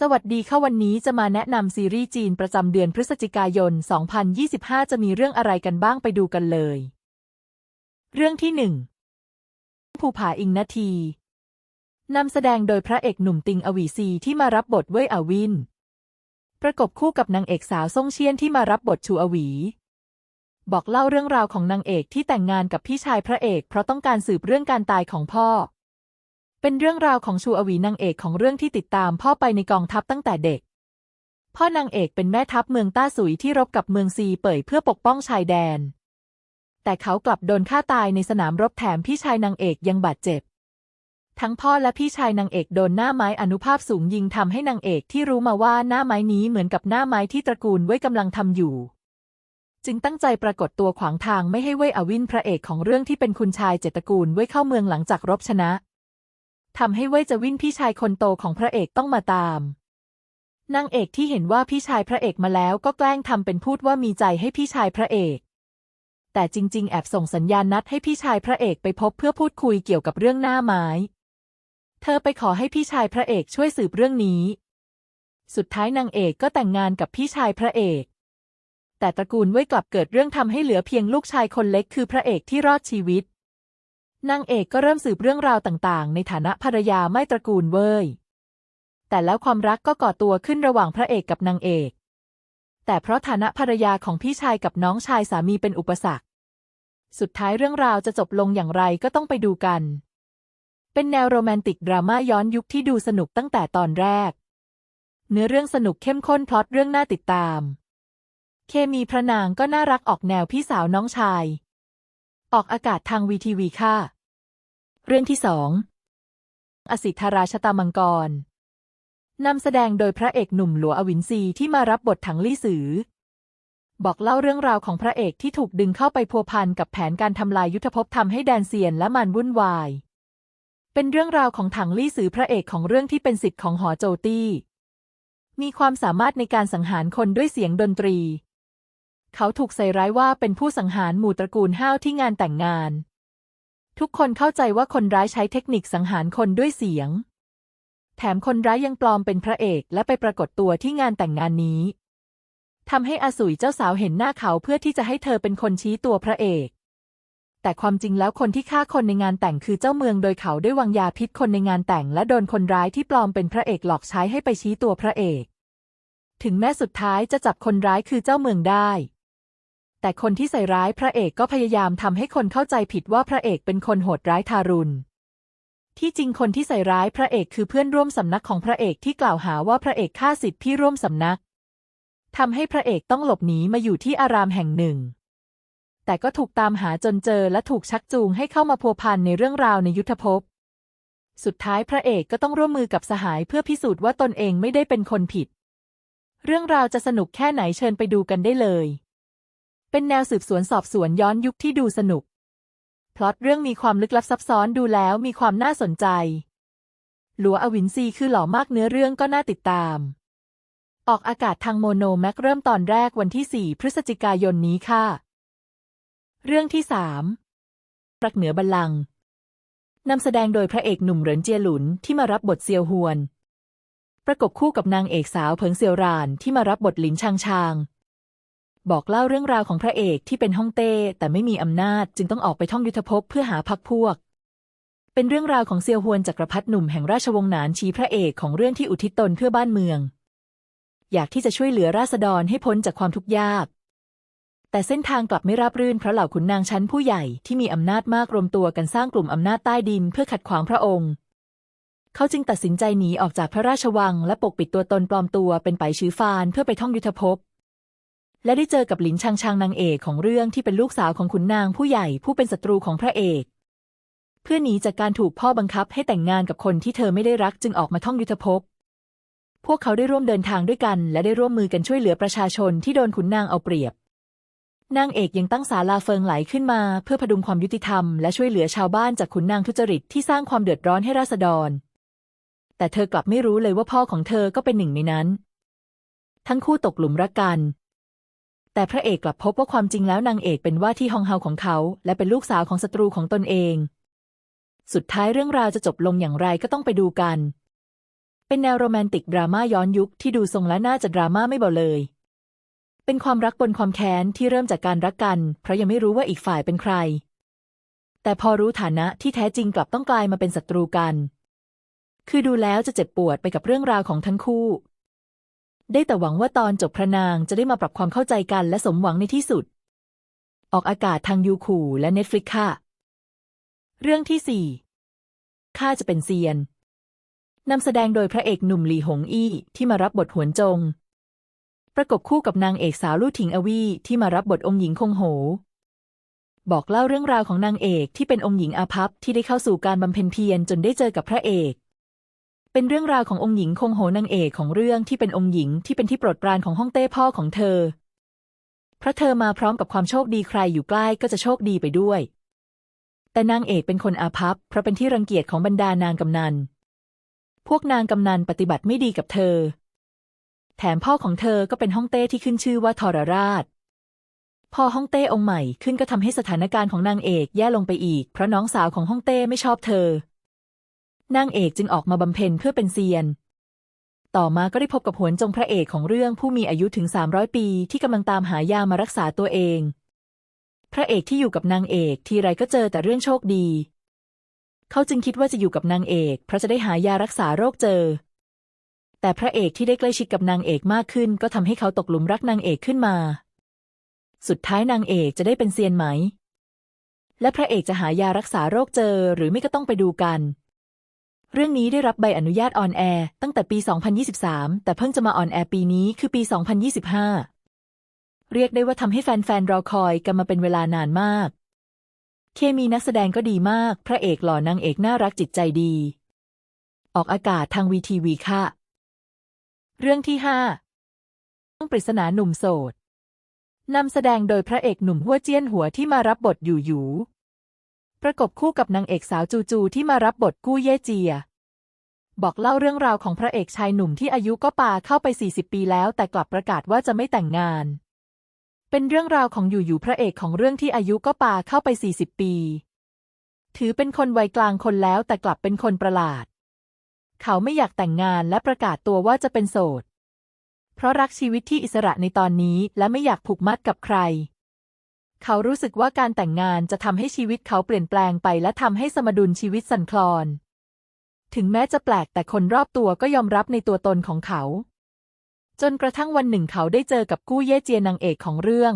สวัสดีค่ะวันนี้จะมาแนะนำซีรีส์จีนประจำเดือนพฤศจิกายน 2025 จะมีเรื่องอะไรกันบ้างไปดูกันเลย เรื่องที่หนึ่งภูผาอิงนาทีนำแสดงโดยพระเอกหนุ่มติงอวีซีที่มารับบทเว่ยอวิน ประกบคู่กับนางเอกสาวซ่งเชียนที่มารับบทชูอวี บอกเล่าเรื่องราวของนางเอกที่แต่งงานกับพี่ชายพระเอก เพราะต้องการสืบเรื่องการตายของพ่อ เป็นเรื่องราวของชูอวีนางเอกของเรื่องที่ติดตามพ่อไปในกองทัพตั้งแต่เด็ก พ่อนางเอกเป็นแม่ทัพเมืองต้าสุยที่รบกับเมืองซีเป่ยเพื่อปกป้องชายแดน แต่เขากลับโดนฆ่าตายในสนามรบแถมพี่ชายนางเอกยังบาดเจ็บ ทั้งพ่อและพี่ชายนางเอกโดนหน้าไม้อนุภาพสูงยิงทำให้นางเอกที่รู้มาว่าหน้าไม้นี้เหมือนกับหน้าไม้ที่ตระกูลเว่ยกำลังทำอยู่จึงตั้งใจปรากฏตัวขวางทางไม่ให้เว่ยอวินพระเอกของเรื่องที่เป็นคุณชายเจตกูลเว่ยเข้าเมืองหลังจากรบชนะ ทำให้เว่ยจะวินพี่ชายคนโตของพระเอกต้องมาตามนางเอกที่เห็นว่าพี่ชายพระเอกมาแล้วก็แกล้งทำเป็นพูดว่ามีใจให้พี่ชายพระเอก แต่จริง ๆ แอบส่งสัญญาณนัดให้พี่ชายพระเอกไปพบเพื่อพูดคุยเกี่ยวกับเรื่องหน้าไม้ เธอไปขอให้พี่ชายพระเอกช่วยสืบเรื่องนี้ สุดท้ายนางเอกก็แต่งงานกับพี่ชายพระเอก แต่ตระกูลเว่ยกลับเกิดเรื่องทำให้เหลือเพียงลูกชายคนเล็กคือพระเอกที่รอดชีวิต นางเอกก็เริ่มสืบเรื่องราวต่างๆ ในฐานะภรรยาไม่ตระกูลเว่ย แต่แล้วความรักก็ก่อตัวขึ้นระหว่างพระเอกกับนางเอก แต่เพราะฐานะภรรยาของพี่ชายกับน้องชายสามีเป็นอุปสรรค สุดท้ายเรื่องราวจะจบลงอย่างไรก็ต้องไปดูกัน เป็นแนวโรแมนติกดราม่าย้อนยุคที่ดูสนุกตั้งแต่ตอนแรก เนื้อเรื่องสนุกเข้มข้นพล็อตเรื่องน่าติดตาม เคมีพระนางก็น่ารักออกแนวพี่สาวน้องชาย ออกอากาศทางวีทีวีค่ะ เรื่องที่สอง อสิทธาราชตามังกร นำแสดงโดยพระเอกหนุ่มหลัวอวินซีที่มารับบทถังลี่สือ บอกเล่าเรื่องราวของพระเอกที่ถูกดึงเข้าไปพัวพันกับแผนการทำลายยุทธภพทำให้แดนเซียนและมันวุ่นวาย เป็นเรื่องราวของถังลี่สือพระเอกของเรื่องที่เป็นสิทธิ์ของหอโจตี้ มีความสามารถในการสังหารคนด้วยเสียงดนตรี เขาถูกใส่ร้ายว่าเป็นผู้สังหารหมู่ตระกูลห้าวที่งานแต่งงาน ทุกคนเข้าใจว่าคนร้ายใช้เทคนิคสังหารคนด้วยเสียง แถมคนร้ายยังปลอมเป็นพระเอกและไปปรากฏตัวที่งานแต่งงานนี้ทำให้อาสุยเจ้าสาวเห็นหน้าเขาเพื่อที่จะให้เธอเป็นคนชี้ตัวพระเอก แต่ความจริงแล้วคนที่ฆ่าคนในงานแต่งคือเจ้าเมืองโดยเขาได้วางยาพิษคนในงานแต่ง และโดนคนร้ายที่ปลอมเป็นพระเอกหลอกใช้ให้ไปชี้ตัวพระเอก ถึงแม้สุดท้ายจะจับคนร้ายคือเจ้าเมืองได้ แต่คนที่ใส่ร้ายพระเอกก็พยายามทำให้คนเข้าใจผิดว่าพระเอกเป็นคนโหดร้ายทารุณ ที่จริงคนที่ใส่ร้ายพระเอกคือเพื่อนร่วมสำนักของพระเอกที่กล่าวหาว่าพระเอกฆ่าสิทธิพี่ร่วมสำนักทำให้พระเอกต้องหลบหนีมาอยู่ที่อารามแห่งหนึ่ง แต่ก็ถูกตามหาจนเจอและถูกชักจูงให้เข้ามาพัวพันในเรื่องราวในยุทธภพ สุดท้ายพระเอกก็ต้องร่วมมือกับสหายเพื่อพิสูจน์ว่าตนเองไม่ได้เป็นคนผิด เรื่องราวจะสนุกแค่ไหนเชิญไปดูกันได้เลย เป็นแนวสืบสวนสอบสวนย้อนยุคที่ดูสนุก พล็อตเรื่องมีความลึกลับซับซ้อนดูแล้วมีความน่าสนใจ หลัวอวินซีคือหล่อมากเนื้อเรื่องก็น่าติดตาม ออกอากาศทางโมโนแม็กเริ่มตอนแรกวันที่ 4 พฤศจิกายนนี้ค่ะ เรื่องที่3รักเหนือบัลลังก์นำแสดงโดยพระเอกหนุ่มเหรินเจียหลุนที่มารับบทเซียวฮวน ประกบคู่กับนางเอกสาวเผิงเซียวรานที่มารับบทหลินชางชาง บอกเล่าเรื่องราวของพระเอกที่เป็นฮ่องเต้ แต่ไม่มีอำนาจจึงต้องออกไปท่องยุทธภพเพื่อหาพักพวก เป็นเรื่องราวของเซียวฮวนจักรพรรดิหนุ่มแห่งราชวงศ์หนานชีพระเอกของเรื่องที่อุทิศตนเพื่อบ้านเมือง อยากที่จะช่วยเหลือราษฎรให้พ้นจากความทุกข์ยาก แต่เส้นทางกลับไม่ราบรื่นเพราะเหล่าขุนนางชั้นผู้ใหญ่ที่มีอำนาจมากรวมตัวกันสร้างกลุ่มอำนาจใต้ดินเพื่อขัดขวางพระองค์เขาจึงตัดสินใจหนีออกจากพระราชวัง และปกปิดตัวตนปลอมตัวเป็นไปชื้อฟานเพื่อไปท่องยุทธภพ และได้เจอกับหลินชางชางนางเอกของเรื่องที่เป็นลูกสาวของขุนนางผู้ใหญ่ผู้เป็นศัตรูของพระเอก เพื่อหนีจากการถูกพ่อบังคับให้แต่งงานกับคนที่เธอไม่ได้รักจึงออกมาท่องยุทธภพ พวกเขาได้ร่วมเดินทางด้วยกันและได้ร่วมมือกันช่วยเหลือประชาชนที่โดนขุนนางเอาเปรียบนางเอกยังตั้งศาลาเฟิงไหลขึ้นมา เพื่อพดุงความยุติธรรมและช่วยเหลือชาวบ้านจากขุนนางทุจริตที่สร้างความเดือดร้อนให้ราษฎร แต่เธอกลับไม่รู้เลยว่าพ่อของเธอก็เป็นหนึ่งในนั้น ทั้งคู่ตกหลุมรักกัน แต่พระเอกกลับพบว่าความจริงแล้วนางเอกเป็นว่าที่ฮองเฮาของเขา และเป็นลูกสาวของศัตรูของตนเอง สุดท้ายเรื่องราวจะจบลงอย่างไรก็ต้องไปดูกัน เป็นแนวโรแมนติกดราม่าย้อนยุคที่ดูทรงและน่าจะดราม่าไม่เบาเลย เป็นความรักบนความแค้นที่เริ่มจากการรักกัน เพราะยังไม่รู้ว่าอีกฝ่ายเป็นใคร แต่พอรู้ฐานะที่แท้จริงกลับต้องกลายมาเป็นศัตรูกัน คือดูแล้วจะเจ็บปวดไปกับเรื่องราวของทั้งคู่ ได้แต่หวังว่าตอนจบพระนางจะได้มาปรับความเข้าใจกันและสมหวังในที่สุด ออกอากาศทางยูคูและเน็ตฟลิกค่ะ เรื่องที่สี่ข้าจะเป็นเซียนนำแสดงโดยพระเอกหนุ่มหลีหงอี้ที่มารับบทหวนจง ประกบคู่กับนางเอกสาวลู่ถิงอวีที่มารับบทองค์หญิงคงโห บอกเล่าเรื่องราวของนางเอกที่เป็นองค์หญิงอาภัพที่ได้เข้าสู่การบำเพ็ญเพียรจนได้เจอกับพระเอก เป็นเรื่องราวขององค์หญิงคงโหนางเอกของเรื่องที่เป็นองค์หญิงที่เป็นที่โปรดปรานของฮ่องเต้พ่อของเธอ เพราะเธอมาพร้อมกับความโชคดีใครอยู่ใกล้ก็จะโชคดีไปด้วย แต่นางเอกเป็นคนอาภัพเพราะเป็นที่รังเกียจของบรรดานางกำนัน พวกนางกำนันปฏิบัติไม่ดีกับเธอ แถมพ่อของเธอก็เป็นฮ่องเต้ที่ขึ้นชื่อว่าทรราชพอฮ่องเต้องค์ใหม่ขึ้นก็ทำให้สถานการณ์ของนางเอกแย่ลงไปอีก เพราะน้องสาวของฮ่องเต้ไม่ชอบเธอ นางเอกจึงออกมาบำเพ็ญเพื่อเป็นเซียน ต่อมาก็ได้พบกับหวนจงพระเอกของเรื่องผู้มีอายุถึง 300 ปีที่กำลังตามหายามารักษาตัวเอง พระเอกที่อยู่กับนางเอกทีไรก็เจอแต่เรื่องโชคดี เขาจึงคิดว่าจะอยู่กับนางเอกเพราะจะได้หายารักษาโรคเจอ แต่พระเอกที่ได้ใกล้ชิดกับนางเอกมากขึ้น ก็ทำให้เขาตกหลุมรักนางเอกขึ้นมา สุดท้ายนางเอกจะได้เป็นเซียนไหม และพระเอกจะหายารักษาโรคเจอหรือไม่ก็ต้องไปดูกัน เรื่องนี้ได้รับใบอนุญาตออนแอร์ตั้งแต่ปี 2023 แต่เพิ่งจะมาออนแอร์ปีนี้คือปี 2025 เรียกได้ว่าทำให้แฟนๆรอคอยกันมาเป็นเวลานานมาก เคมีนักแสดงก็ดีมาก พระเอกหล่อนางเอกน่ารักจิตใจดี ออกอากาศทางวีทีวีค่ะ เรื่องที่ห้าเรื่องปริศนาหนุ่มโสดนำแสดงโดยพระเอกหนุ่มหัวเจี้ยนหัวที่มารับบทอยู่หยู ประกบคู่กับนางเอกสาวจูจูที่มารับบทกู้เย่เจีย บอกเล่าเรื่องราวของพระเอกชายหนุ่มที่อายุก็ป่าเข้าไป 40 ปีแล้ว แต่กลับประกาศว่าจะไม่แต่งงาน เป็นเรื่องราวของอยู่หยูพระเอกของเรื่องที่อายุก็ป่าเข้าไป 40 ปี ถือเป็นคนวัยกลางคนแล้วแต่กลับเป็นคนประหลาด เขาไม่อยากแต่งงานและประกาศตัวว่าจะเป็นโสด เพราะรักชีวิตที่อิสระในตอนนี้และไม่อยากผูกมัดกับใคร เขารู้สึกว่าการแต่งงานจะทำให้ชีวิตเขาเปลี่ยนแปลงไปและทำให้สมดุลชีวิตสั่นคลอน ถึงแม้จะแปลกแต่คนรอบตัวก็ยอมรับในตัวตนของเขา จนกระทั่งวันหนึ่งเขาได้เจอกับกู้เย่เจียนางเอกของเรื่อง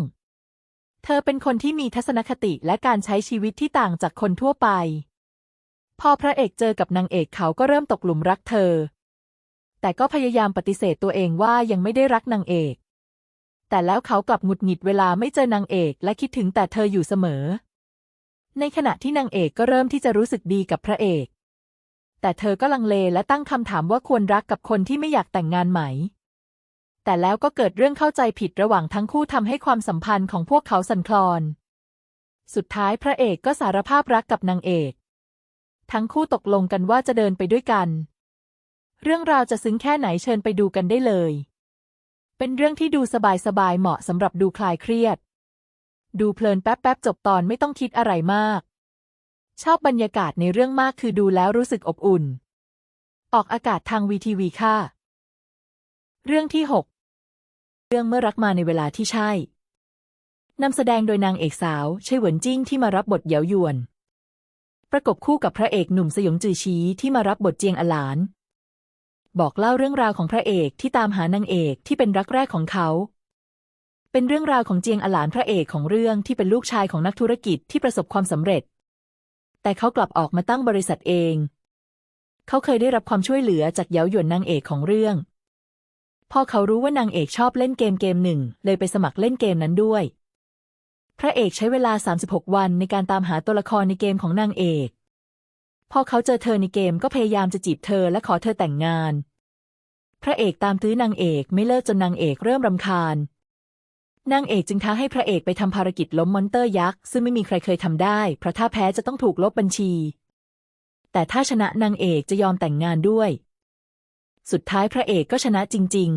เธอเป็นคนที่มีทัศนคติและการใช้ชีวิตที่ต่างจากคนทั่วไป พอพระเอกเจอกับนางเอกเขาก็เริ่มตกหลุมรักเธอ แต่ก็พยายามปฏิเสธตัวเองว่ายังไม่ได้รักนางเอก แต่แล้วเขากลับหงุดหงิดเวลาไม่เจอนางเอกและคิดถึงแต่เธออยู่เสมอ ในขณะที่นางเอกก็เริ่มที่จะรู้สึกดีกับพระเอก แต่เธอก็ลังเลและตั้งคำถามว่าควรรักกับคนที่ไม่อยากแต่งงานไหม แต่แล้วก็เกิดเรื่องเข้าใจผิดระหว่างทั้งคู่ทำให้ความสัมพันธ์ของพวกเขาสั่นคลอน สุดท้ายพระเอกก็สารภาพรักกับนางเอก ทั้งคู่ตกลงกันว่าจะเดินไปด้วยกัน เรื่องราวจะซึ้งแค่ไหนเชิญไปดูกันได้เลย เป็นเรื่องที่ดูสบายๆเหมาะสำหรับดูคลายเครียด ดูเพลินแป๊บๆจบตอนไม่ต้องคิดอะไรมาก ชอบบรรยากาศในเรื่องมากคือดูแล้วรู้สึกอบอุ่น ออกอากาศทางวีทีวีค่ะ เรื่องที่หกเรื่องเมื่อรักมาในเวลาที่ใช่นำแสดงโดยนางเอกสาวใช่เหวนจิ้งที่มารับบทเหยาหยวน ประกบคู่กับพระเอกหนุ่มสยองจือชี้ที่มารับบทเจียงอลาน บอกเล่าเรื่องราวของพระเอกที่ตามหานางเอกที่เป็นรักแรกของเขา เป็นเรื่องราวของเจียงอลานพระเอกของเรื่องที่เป็นลูกชายของนักธุรกิจที่ประสบความสำเร็จ แต่เขากลับออกมาตั้งบริษัทเอง เขาเคยได้รับความช่วยเหลือจากเหยาหยวนนางเอกของเรื่อง พอเขารู้ว่านางเอกชอบเล่นเกมเกมหนึ่ง เลยไปสมัครเล่นเกมนั้นด้วย พระเอกใช้เวลา 36 วันในการตามหาตัวละครในเกมของนางเอก พอเขาเจอเธอในเกมก็พยายามจะจีบเธอและขอเธอแต่งงาน พระเอกตามตื้อนางเอกไม่เลิกจนนางเอกเริ่มรำคาญ นางเอกจึงท้าให้พระเอกไปทำภารกิจล้มมอนเตอร์ยักษ์ซึ่งไม่มีใครเคยทำได้ เพราะถ้าแพ้จะต้องถูกลบบัญชี แต่ถ้าชนะนางเอกจะยอมแต่งงานด้วย สุดท้ายพระเอกก็ชนะจริง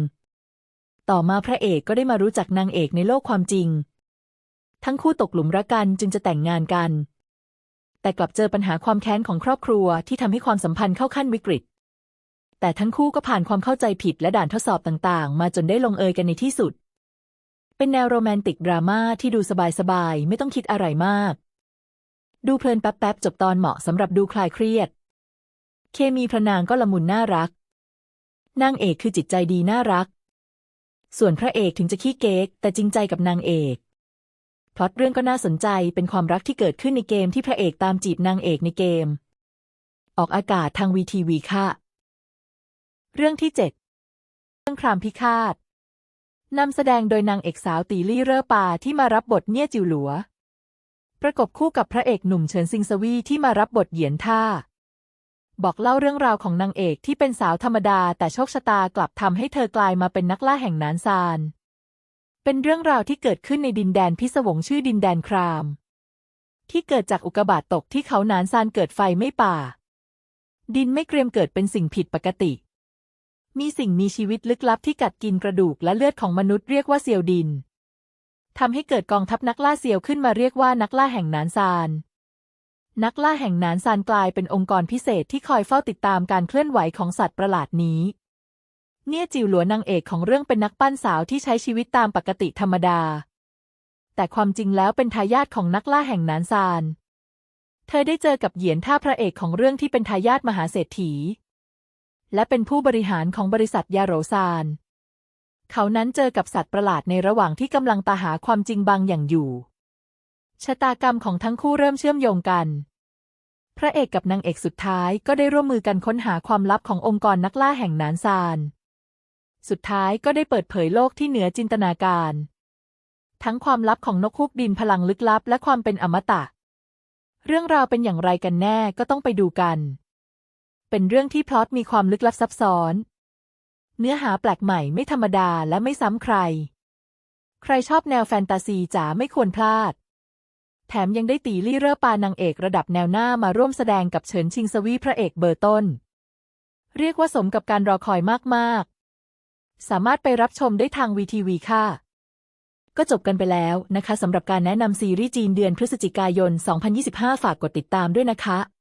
ๆ ต่อมาพระเอกก็ได้มารู้จักนางเอกในโลกความจริง ทั้งคู่ตกหลุมรักกันจึงจะแต่งงานกัน แต่กลับเจอปัญหาความแค้นของครอบครัวที่ทำให้ความสัมพันธ์เข้าขั้นวิกฤต แต่ทั้งคู่ก็ผ่านความเข้าใจผิดและด่านทดสอบต่างๆ มาจนได้ลงเอยกันในที่สุด เป็นแนวโรแมนติกดราม่าที่ดูสบายๆ ไม่ต้องคิดอะไรมาก ดูเพลินแป๊บๆ จบตอนเหมาะสำหรับดูคลายเครียด เคมีพระนางก็ละมุนน่ารัก นางเอกคือจิตใจดีน่ารัก ส่วนพระเอกถึงจะขี้เก๊กแต่จริงใจกับนางเอก พล็อตเรื่องก็น่าสนใจเป็นความรักที่เกิดขึ้นในเกมที่พระเอกตามจีบนางเอกในเกม ออกอากาศทางวีทีวีค่ะ เรื่องที่ 7 เรื่องครามพิฆาตนำแสดงโดยนางเอกสาวตีลี่เร่อปาที่มารับบทเนี่ยจิวหลัว ประกบคู่กับพระเอกหนุ่มเฉินซิงซวีที่มารับบทเหยียนท่า บอกเล่าเรื่องราวของนางเอกที่เป็นสาวธรรมดาแต่โชคชะตากลับทำให้เธอกลายมาเป็นนักล่าแห่งนานซาน เป็นเรื่องราวที่เกิดขึ้นในดินแดนพิศวงชื่อดินแดนคราม ที่เกิดจากอุกกาบาตตกที่เขานานซานเกิดไฟไม่ป่า ดินไม่เกรียมเกิดเป็นสิ่งผิดปกติ มีสิ่งมีชีวิตลึกลับที่กัดกินกระดูกและเลือดของมนุษย์เรียกว่าเซียวดินทำให้เกิดกองทัพนักล่าเซียวขึ้นมาเรียกว่านักล่าแห่งนานซาน นักล่าแห่งนานซานกลายเป็นองค์กรพิเศษที่คอยเฝ้าติดตามการเคลื่อนไหวของสัตว์ประหลาดนี้ เนี่ยจิวหลัวนางเอกของเรื่องเป็นนักปั้นสาวที่ใช้ชีวิตตามปกติธรรมดา แต่ความจริงแล้วเป็นทายาทของนักล่าแห่งนานซาน เธอได้เจอกับเหยียนท่าพระเอกของเรื่องที่เป็นทายาทมหาเศรษฐี และเป็นผู้บริหารของบริษัทยาโรซาน เขานั้นเจอกับสัตว์ประหลาดในระหว่างที่กำลังตาหาความจริงบางอย่างอยู่ ชะตากรรมของทั้งคู่เริ่มเชื่อมโยงกันพระเอกกับนางเอกสุดท้ายก็ได้ร่วมมือกันค้นหาความลับขององค์กรนักล่าแห่งนานซาน สุดท้ายก็ได้เปิดเผยโลกที่เหนือจินตนาการ ทั้งความลับของนกฮูกดินพลังลึกลับ และความเป็นอมตะ เรื่องราวเป็นอย่างไรกันแน่ก็ต้องไปดูกัน เป็นเรื่องที่พล็อตมีความลึกลับซับซ้อน เนื้อหาแปลกใหม่ไม่ธรรมดาและไม่ซ้ำใคร ใครชอบแนวแฟนตาซีจ๋าไม่ควรพลาด แถมยังได้ตีลี่เร่อปานางเอกระดับแนวหน้ามาร่วมแสดงกับเฉินชิงสวีพระเอกเบอร์ต้น เรียกว่าสมกับการรอคอยมากๆ สามารถไปรับชมได้ทางวีทีวีค่ะ ก็จบกันไปแล้วนะคะสำหรับการแนะนำซีรีส์จีนเดือนพฤศจิกายน 2025 ฝากกดติดตามด้วยนะคะ